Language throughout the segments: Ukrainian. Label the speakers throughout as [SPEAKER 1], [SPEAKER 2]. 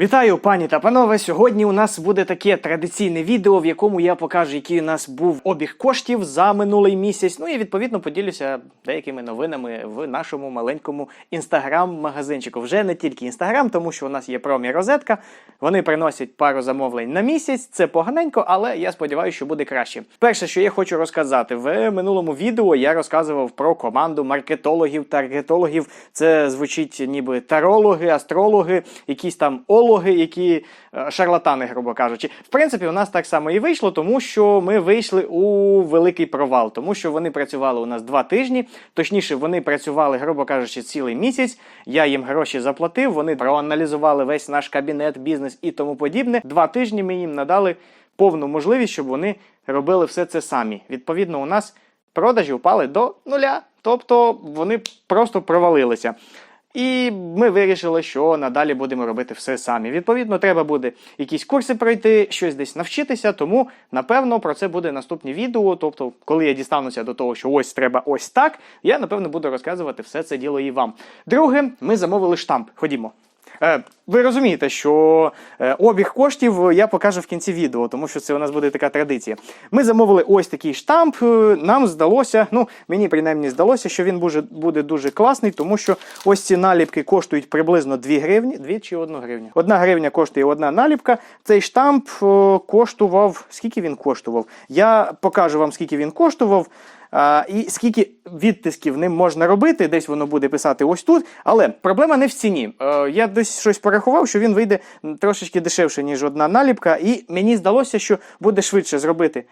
[SPEAKER 1] Вітаю, пані та панове. Сьогодні у нас буде таке традиційне відео, в якому я покажу, який у нас був обіг коштів за минулий місяць. Ну і відповідно поділюся деякими новинами в нашому маленькому інстаграм-магазинчику. Вже не тільки інстаграм, тому що у нас є промі розетка. Вони приносять пару замовлень на місяць. Це поганенько, але я сподіваюся, що буде краще. Перше, що я хочу розказати, в минулому відео я розказував про команду маркетологів, таргетологів. Це звучить ніби тарологи, астрологи, якісь там ологи, які е, шарлатани, грубо кажучи. В принципі, у нас так само і вийшло, тому що ми вийшли у великий провал, тому що вони працювали у нас два тижні. Точніше, вони працювали, грубо кажучи, цілий місяць. Я їм гроші заплатив. Вони проаналізували весь наш кабінет, бізнес і тому подібне. Два тижні ми їм надали повну можливість, щоб вони робили все це самі. Відповідно, у нас продажі впали до нуля, тобто вони просто провалилися. І ми вирішили, що надалі будемо робити все самі. Відповідно, треба буде якісь курси пройти, щось десь навчитися. Тому напевно про це буде наступне відео. Тобто, коли я дістануся до того, що ось треба ось так, я напевно буду розказувати все це діло і вам. Друге, ми замовили штамп. Ходімо. Е, ви розумієте, що е, обіг коштів я покажу в кінці відео, тому що це у нас буде така традиція. Ми замовили ось такий штамп. е, Нам здалося, ну мені принаймні здалося, що він буде, дуже класний, тому що ось ці наліпки коштують приблизно 2 гривні, 2 чи 1 гривня. Одна гривня коштує одна наліпка. Цей штамп коштував. Скільки він коштував? Я покажу вам, скільки він коштував. А, і скільки відтисків ним можна робити, десь воно буде писати ось тут. Але проблема не в ціні. Е, я десь щось порахував, що він вийде трошечки дешевше, ніж одна наліпка, і мені здалося, що буде швидше зробити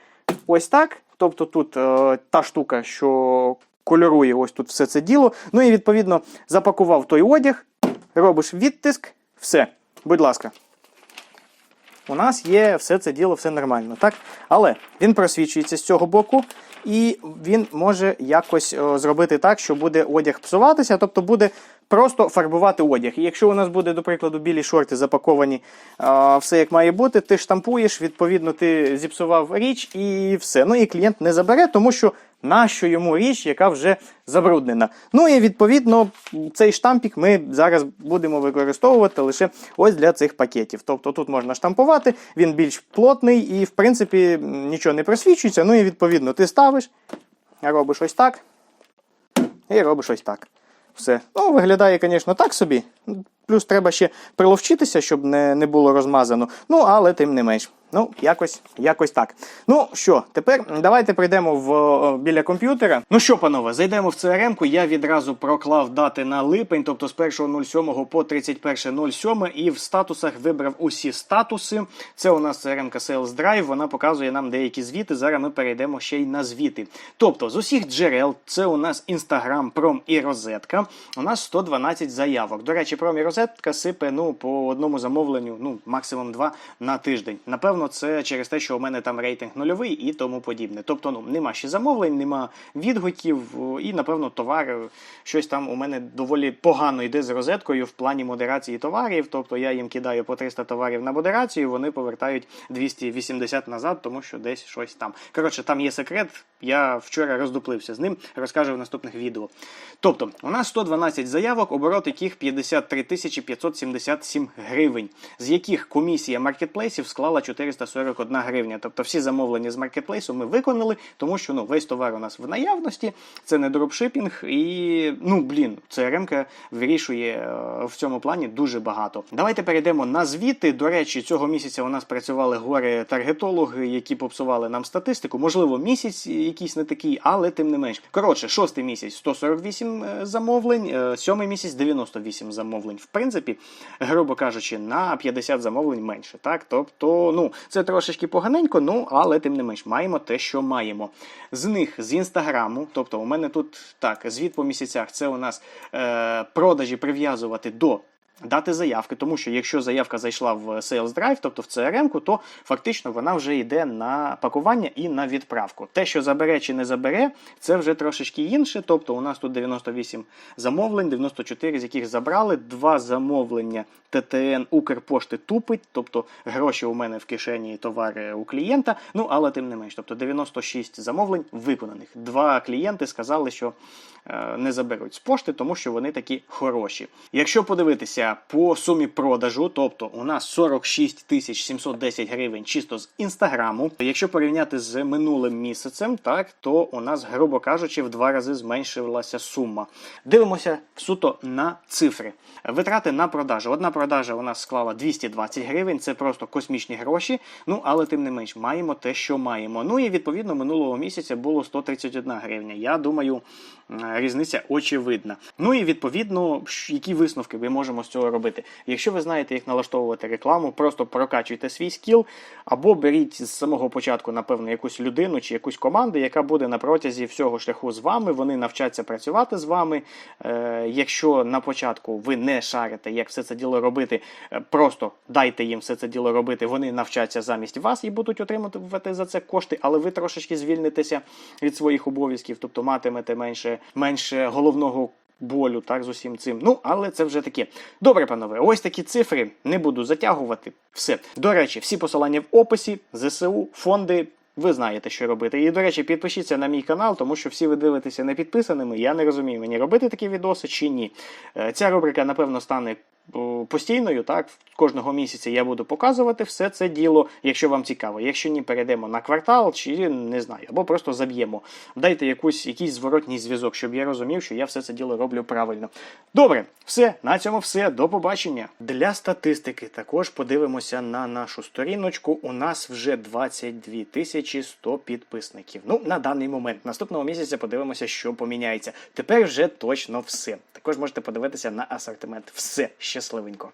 [SPEAKER 1] ось так. Тобто тут е, та штука, що кольорує ось тут все це діло. Ну і відповідно запакував той одяг, робиш відтиск, все, будь ласка. У нас є все це діло, все нормально, так? Але він просвічується з цього боку, і він може якось о, зробити так, що буде одяг псуватися, тобто буде просто фарбувати одяг. І якщо у нас буде, до прикладу, білі шорти запаковані, а, все як має бути, ти штампуєш, відповідно, ти зіпсував річ і все. Ну і клієнт не забере, тому що нащо йому річ, яка вже забруднена. Ну і відповідно цей штампік ми зараз будемо використовувати лише ось для цих пакетів. Тобто тут можна штампувати, він більш плотний і, в принципі, нічого не просвічується. Ну і відповідно ти ставиш, робиш ось так і робиш ось так. Все. Ну, виглядає, звісно, так собі. Плюс треба ще приловчитися, щоб не, не було розмазано. Ну, але тим не менш. Ну, якось, якось так. Ну що, тепер давайте прийдемо в, біля комп'ютера. Ну що, панове, зайдемо в CRM-ку. Я відразу проклав дати на липень, тобто з 1.07 по 31.07, і в статусах вибрав усі статуси. Це у нас CRM-ка Sales Drive, вона показує нам деякі звіти. Зараз ми перейдемо ще й на звіти. Тобто, з усіх джерел, це у нас Instagram, Пром і Розетка. У нас 112 заявок. До речі, Пром і Розетка сипе ну, по одному замовленню, ну, максимум два на тиждень. Напевно, це через те, що у мене там рейтинг нульовий і тому подібне. Тобто, ну, нема ще замовлень, нема відгуків, і, напевно, товар щось там у мене доволі погано йде з розеткою в плані модерації товарів. Тобто я їм кидаю по 300 товарів на модерацію, вони повертають 280 назад, тому що десь щось там. Коротше, там є секрет. Я вчора роздуплився з ним, розкажу в наступних відео. Тобто, у нас 112 заявок, оборот яких 53 тисячі 577 гривень, з яких комісія маркетплейсів склала 441 гривня. Тобто всі замовлення з маркетплейсу ми виконали, тому що ну, весь товар у нас в наявності, це не дропшипінг, і ну блін, CRM вирішує е, в цьому плані дуже багато. Давайте перейдемо на звіти. До речі, цього місяця у нас працювали горе таргетологи, які попсували нам статистику. Можливо, місяць якийсь не такий, але тим не менш. Коротше, шостий місяць 148 е, замовлень, е, сьомий місяць 98 замовлень. В принципі, грубо кажучи, на 50 замовлень менше. Так, тобто, ну це трошечки поганенько, ну але тим не менш маємо те, що маємо. З них з інстаграму, тобто у мене тут так, звіт по місяцях, це у нас е, продажі прив'язувати до. Дати заявки, тому що якщо заявка зайшла в Sales Drive, тобто в CRM, то фактично вона вже йде на пакування і на відправку. Те, що забере чи не забере, це вже трошечки інше. Тобто у нас тут 98 замовлень, 94 з яких забрали, два замовлення ТТН Укрпошти тупить, тобто гроші у мене в кишені, товари у клієнта. Ну але тим не менш, тобто 96 замовлень виконаних. Два клієнти сказали, що е, не заберуть з пошти, тому що вони такі хороші. Якщо подивитися по сумі продажу, тобто у нас 46 тисяч 710 гривень чисто з інстаграму. Якщо порівняти з минулим місяцем, так то у нас, грубо кажучи, в два рази зменшилася сума. Дивимося суто на цифри. Витрати на продажу. Одна продажа у нас склала 220 гривень, це просто космічні гроші. Ну але тим не менш маємо те, що маємо. Ну і відповідно минулого місяця було 131 гривня. Я думаю, різниця очевидна. Ну і відповідно, які висновки ми можемо з цього робити. Якщо ви знаєте, як налаштовувати рекламу, просто прокачуйте свій скіл, або беріть з самого початку, напевно, якусь людину чи якусь команду, яка буде на протязі всього шляху з вами. Вони навчаться працювати з вами. Е, якщо на початку ви не шарите, як все це діло робити, е, просто дайте їм все це діло робити. Вони навчаться замість вас і будуть отримувати за це кошти, але ви трошечки звільнитеся від своїх обов'язків, тобто матимете менше, менше головного. Болю, так, з усім цим. Ну, але це вже таке. Добре, панове, ось такі цифри. Не буду затягувати. Все. До речі, всі посилання в описі, ЗСУ, фонди. Ви знаєте, що робити. І, до речі, підпишіться на мій канал, тому що всі ви дивитеся не підписаними. Я не розумію, мені робити такі відоси чи ні. Е, Ця рубрика, напевно, стане постійною. Так, кожного місяця я буду показувати все це діло, якщо вам цікаво. Якщо ні, перейдемо на квартал чи не знаю, або просто заб'ємо. Дайте якусь, якийсь зворотній зв'язок, щоб я розумів, що я все це діло роблю правильно. Добре, все, на цьому все. До побачення. Для статистики також подивимося на нашу сторіночку. У нас вже 22 тисячі 100 підписників. Ну, на даний момент. Наступного місяця подивимося, що поміняється. Тепер вже точно все. Також можете подивитися на асортимент. Все щасливенько.